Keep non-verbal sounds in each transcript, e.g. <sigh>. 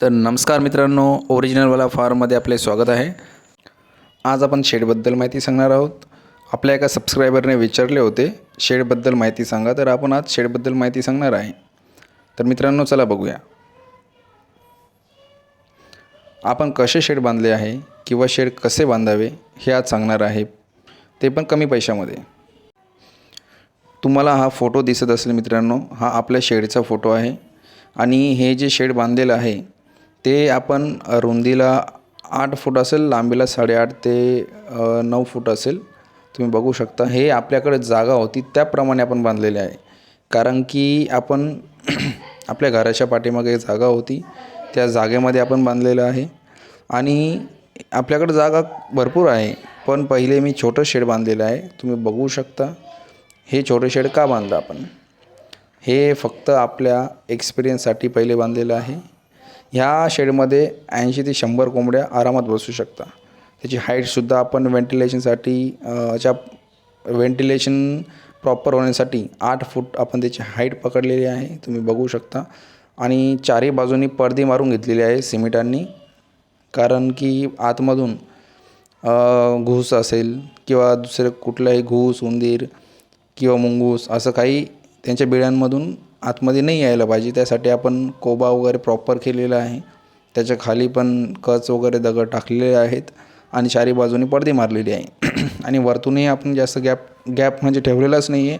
तर नमस्कार मित्रांनो ओरिजिनलवाला फार्ममध्ये आपले स्वागत आहे. आज आपण शेडबद्दल माहिती सांगणार आहोत. आपल्या एका सबस्क्रायबरने विचारले होते शेडबद्दल माहिती सांगा तर आपण आज शेडबद्दल माहिती सांगणार आहे. तर मित्रांनो चला बघूया. आपण कसे शेड बांधले आहे किंवा शेड कसे बांधावे हे आज सांगणार आहे. ते पण कमी पैशामध्ये. तुम्हाला हा फोटो दिसत असेल मित्रांनो हा आपल्या शेडचा फोटो आहे. आणि हे जे शेड बांधलेलं आहे ते आपण रुंदीला आठ फूट असेल लांबीला साडेआठ ते नऊ फूट असेल तुम्ही बघू शकता. हे आपल्याकडे जागा होती त्याप्रमाणे आपण बांधलेले आहे. कारण की आपण <clears throat> आपल्या घराच्या पाठीमागे जागा होती त्या जागेमध्ये आपण बांधलेलं आहे. आणि आपल्याकडे जागा भरपूर आहे पण पहिले मी छोटं शेड बांधलेलं आहे. तुम्ही बघू शकता हे छोटे शेड का बांधलं आपण? हे फक्त आपल्या एक्सपिरियन्ससाठी पहिले बांधलेलं आहे. ह्या शेडमध्ये ऐंशी ते शंभर कोंबड्या आरामात बसू शकता. त्याची हाईटसुद्धा आपण व्हेंटिलेशनसाठी च्या व्हेंटिलेशन प्रॉपर होण्यासाठी आठ फूट आपण त्याची हाईट पकडलेली आहे. तुम्ही बघू शकता. आणि चारही बाजूनी पडदी मारून घेतलेली आहे सिमेंटांनी. कारण की आतमधून घूस असेल किंवा दुसरं कुठलाही घूस उंदीर किंवा मुंगूस असं काही त्यांच्या बिळ्यांमधून आतमध्ये नाही यायला पाहिजे. त्यासाठी आपण कोबा वगैरे प्रॉपर केलेला आहे. त्याच्याखाली पण कच वगैरे दगड टाकलेले आहेत आणि चारी बाजूने पडदी मारलेली आहे. <clears throat> आणि वरतूनही आपण जास्त गॅप गॅप म्हणजे ठेवलेलाच नाही आहे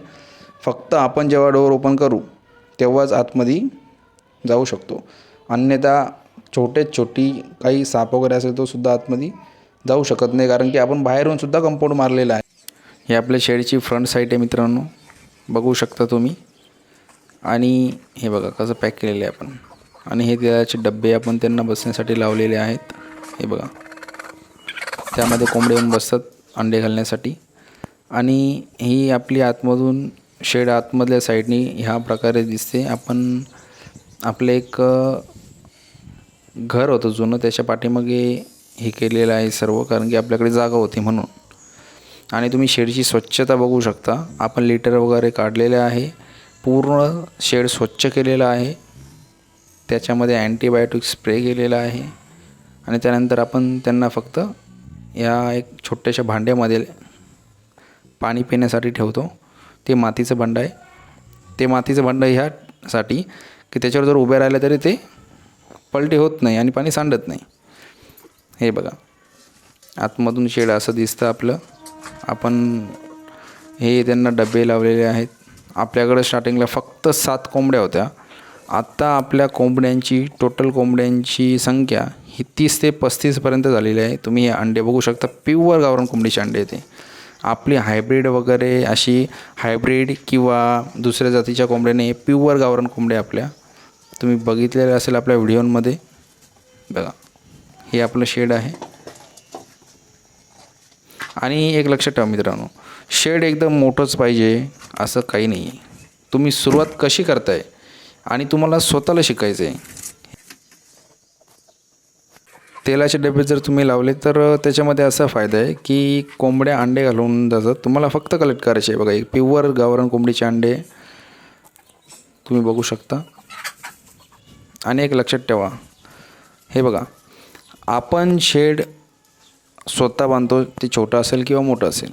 फक्त आपण जेव्हा डोअर ओपन करू तेव्हाच आतमध्ये जाऊ शकतो. अन्यथा छोटे छोटी काही साप वगैरे असेल तो सुद्धा आतमध्ये जाऊ शकत नाही. कारण की आपण बाहेरून सुद्धा कंपाऊंड मारलेला आहे. हे आपल्या शेडची फ्रंट साईड आहे मित्रांनो. बघू शकता तुम्ही. आणि हे बघा कसं पॅक केलेलं आहे आपण. आणि हे त्याचे डबे आपण त्यांना बसण्यासाठी लावलेले आहेत. हे बघा. त्यामध्ये कोंबडे येऊन बसतात अंडे घालण्यासाठी. आणि ही आपली आतमधून शेड आतमधल्या साईडनी ह्या प्रकारे दिसते. आपण आपलं एक घर होतं जुनं त्याच्या पाठीमागे हे केलेलं आहे सर्व कारण की आपल्याकडे जागा होती म्हणून. आणि तुम्ही शेडची स्वच्छता बघू शकता. आपण लिटर वगैरे काढलेले आहे. पूर्ण शेड स्वच्छ केलेलं आहे. त्याच्यामध्ये अँटीबायोटिक स्प्रे केलेला आहे. आणि त्यानंतर आपण त्यांना फक्त या एक छोट्याशा भांड्यामध्ये पाणी पिण्यासाठी ठेवतो. ते मातीचं भांडं आहे. ते मातीचं भांडं ह्यासाठी की त्याच्यावर जर उभे राहिलं तरी ते पलटी होत नाही आणि पाणी सांडत नाही. हे बघा. आतमधून शेड असं दिसतं आपलं. आपण हे त्यांना डबे लावलेले आहेत. आपल्याकडं स्टार्टिंगला फक्त सात कोंबड्या होत्या. आत्ता आपल्या कोंबड्यांची टोटल कोंबड्यांची संख्या ही तीस ते पस्तीसपर्यंत झालेली आहे. तुम्ही हे अंडे बघू शकता. प्युअर गावरान कोंबडीचे अंडे येते आपली हायब्रीड वगैरे अशी हायब्रीड किंवा दुसऱ्या जातीच्या कोंबड्याने प्युअर गावरान कोंबड्या आपल्या. तुम्ही बघितलेलं असेल आपल्या व्हिडिओमध्ये बघा. हे आपलं शेड आहे. आणि एक लक्षात ठेवा मित्रांनो. शेड एकदम मोठंच पाहिजे असं काही नाही. आहे तुम्ही सुरुवात कशी करताय आणि तुम्हाला स्वतःला शिकायचं आहे तेलाचे डबे जर तुम्ही लावले तर त्याच्यामध्ये असा फायदा आहे की कोंबड्या अंडे घालून जातात. तुम्हाला फक्त कलेक्ट करायचे आहे बघा एक प्युअर गावरान कोंबडीचे अंडे तुम्ही बघू शकता. आणि एक लक्षात ठेवा. हे बघा आपण शेड स्वतः बांधतो ते छोटं असेल किंवा मोठं असेल.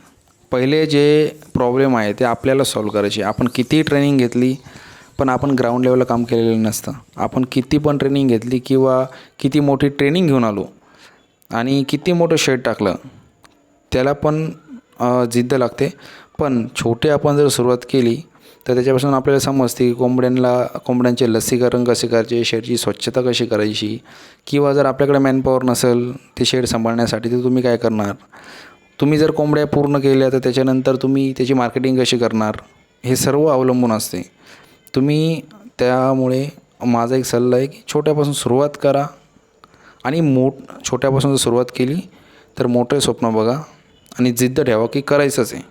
पहिले जे प्रॉब्लेम आहे ते आपल्याला सॉल्व करायचे. आपण किती ट्रेनिंग घेतली पण आपण ग्राउंड लेवलला काम केलेलं नसतं. आपण किती पण ट्रेनिंग घेतली किंवा किती मोठी ट्रेनिंग घेऊन आलो आणि किती मोठं शेड टाकलं त्याला पण जिद्द लागते. पण छोटे आपण जर सुरुवात केली तर त्याच्यापासून आपल्याला समजते की कोंबड्यांना कोंबड्यांचे लसीकरण कसे करायचे शेडची स्वच्छता कशी करायची? किंवा जर आपल्याकडे मॅनपॉवर नसेल ते शेड सांभाळण्यासाठी तर तुम्ही काय करणार? तुम्ही जर कोंबड्या पूर्ण केल्या तर त्याच्यानंतर तुम्ही त्याची मार्केटिंग कशी करणार? हे सर्व अवलंबून असते. तुम्ही त्यामुळे माझा एक सल्ला आहे की छोट्यापासून सुरुवात करा. आणि मोठ छोट्यापासून जर सुरुवात केली तर मोठं स्वप्न बघा. आणि जिद्द ठेवा की करायचंच आहे.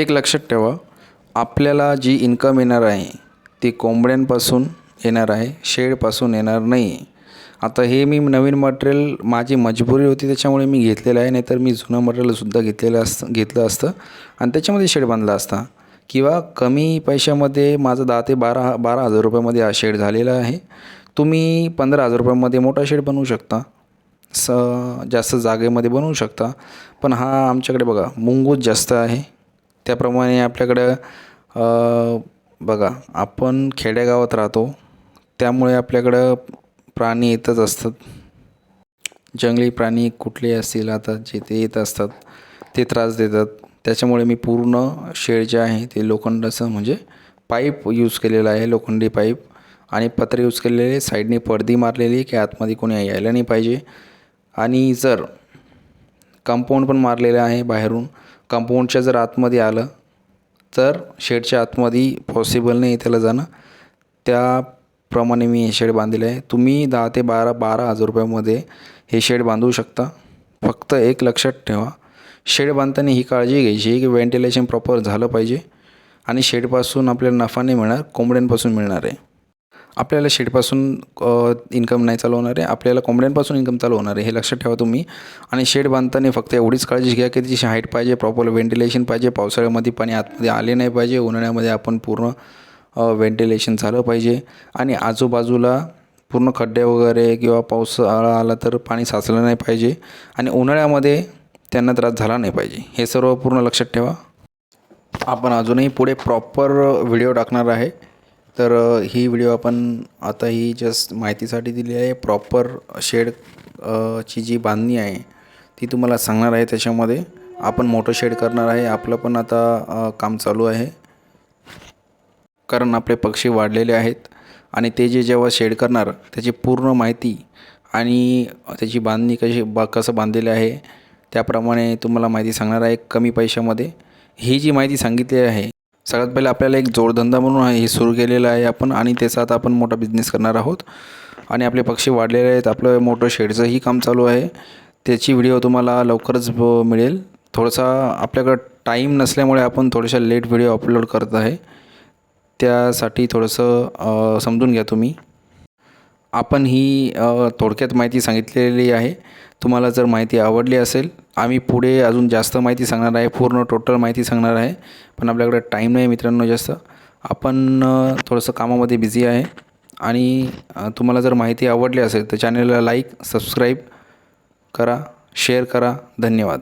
एक लक्षात ठेवा. आपल्याला जी इन्कम येणार आहे ती कोंबड्यांपासून येणार आहे शेडपासून येणार नाही. आता हे मी नवीन मटेरियल माझी मजबुरी होती त्याच्यामुळे मी घेतलेलं आहे नाहीतर मी जुनं मटेरियलसुद्धा घेतलेलं असतं घेतलं असतं. आणि त्याच्यामध्ये शेड बांधला असता. किंवा कमी पैशामध्ये माझं दहा ते बारा बारा हजार रुपयामध्ये हा शेड झालेला आहे. तुम्ही पंधरा हजार रुपयामध्ये मोठा शेड बनवू शकता. स जास्त जागेमध्ये बनवू शकता. पण हा आमच्याकडे बघा मुंगूस जास्त आहे. त्याप्रमाणे आपल्याकडं बघा आपण खेडेगावात राहतो त्यामुळे आपल्याकडं प्राणी येतच असतात. जंगली प्राणी कुठले असतील आता जे ते येत असतात ते त्रास देतात. त्याच्यामुळे मी पूर्ण शेड जे आहे ते लोखंडाचं म्हणजे पाईप यूज केलेलं आहे लोखंडी पाईप. आणि पत्रे यूज केलेले साईडने पडदी मारलेली आहे की आतमध्ये कोणी यायला नाही पाहिजे. आणि जर कंपाऊंड पण मारलेलं आहे बाहेरून कंपाऊंडच्या जर आतमध्ये आलं तर शेडच्या आतमध्ये पॉसिबल नाही त्याला जाणं. त्याप्रमाणे मी हे शेड बांधलेलं आहे. तुम्ही दहा ते बारा बारा हजार रुपयामध्ये हे शेड बांधू शकता. फक्त एक लक्षात ठेवा शेड बांधताना ही काळजी घ्यायची की व्हेंटिलेशन प्रॉपर झालं पाहिजे. आणि शेडपासून आपल्याला नफा नाही मिळणार कोंबड्यांपासून मिळणार आहे. आपल्याला शेडपासून इन्कम नाही चालू होणार आहे आपल्याला कोंबड्यांपासून इन्कम चालू होणार आहे हे लक्षात ठेवा तुम्ही. आणि शेड बांधताना फक्त एवढीच काळजी घ्या की त्याची हाईट पाहिजे प्रॉपर व्हेंटिलेशन पाहिजे पावसाळ्यामध्ये पाणी आतमध्ये आले नाही पाहिजे उन्हाळ्यामध्ये आपण पूर्ण व्हेंटिलेशन झालं पाहिजे. आणि आजूबाजूला पूर्ण खड्डे वगैरे किंवा पावसाळा आला तर पाणी साचलं नाही पाहिजे. आणि उन्हाळ्यामध्ये त्यांना त्रास झाला नाही पाहिजे. हे सर्व पूर्ण लक्षात ठेवा. आपण अजूनही पुढे प्रॉपर व्हिडिओ टाकणार आहे. तर ही व्हिडिओ आपण आता ही जस्ट माहितीसाठी दिली आहे. प्रॉपर शेड ची जी बांधणी आहे ती तुम्हाला सांगणार आहे त्याच्यामध्ये. आपण मोठं शेड करणार आहे. आपलं पण आता काम चालू आहे. कारण आपले पक्षी वाढलेले आहेत. आणि ते जे जेव्हा शेड करणार त्याची पूर्ण माहिती आणि त्याची बांधणी कशी बा कसं बांधलेलं आहे त्याप्रमाणे तुम्हाला माहिती सांगणार आहे कमी पैशामध्ये. ही जी माहिती सांगितली आहे सगळ्यात पहिले आपल्याला एक जोडधंदा म्हणून आहे हे सुरू केलेलं आहे आपण आणि त्याचा आता आपण मोठा बिझनेस करणार आहोत. आणि आपले पक्षी वाढलेले आहेत आपलं मोठं शेडचंही काम चालू आहे. त्याची व्हिडिओ तुम्हाला लवकरच ब- मिळेल. थोडासा आपल्याकडं टाईम नसल्यामुळे आपण थोड्याशा लेट व्हिडिओ अपलोड करत आहे. त्यासाठी थोडंसं समजून घ्या तुम्ही. आपण ही थोडक्यात माहिती सांगितलेली आहे. तुम्हाला जर माहिती आवडली असेल आम्ही पुढे अजून जास्त माहिती सांगणार आहे पूर्ण टोटल माहिती सांगणार आहे. पण आपल्याकडे टाईम नाही मित्रांनो जास्त. आपण थोडंसं कामामध्ये बिझी आहे. आणि तुम्हाला जर माहिती आवडली असेल तर चॅनलला लाईक सबस्क्राईब करा शेअर करा. धन्यवाद.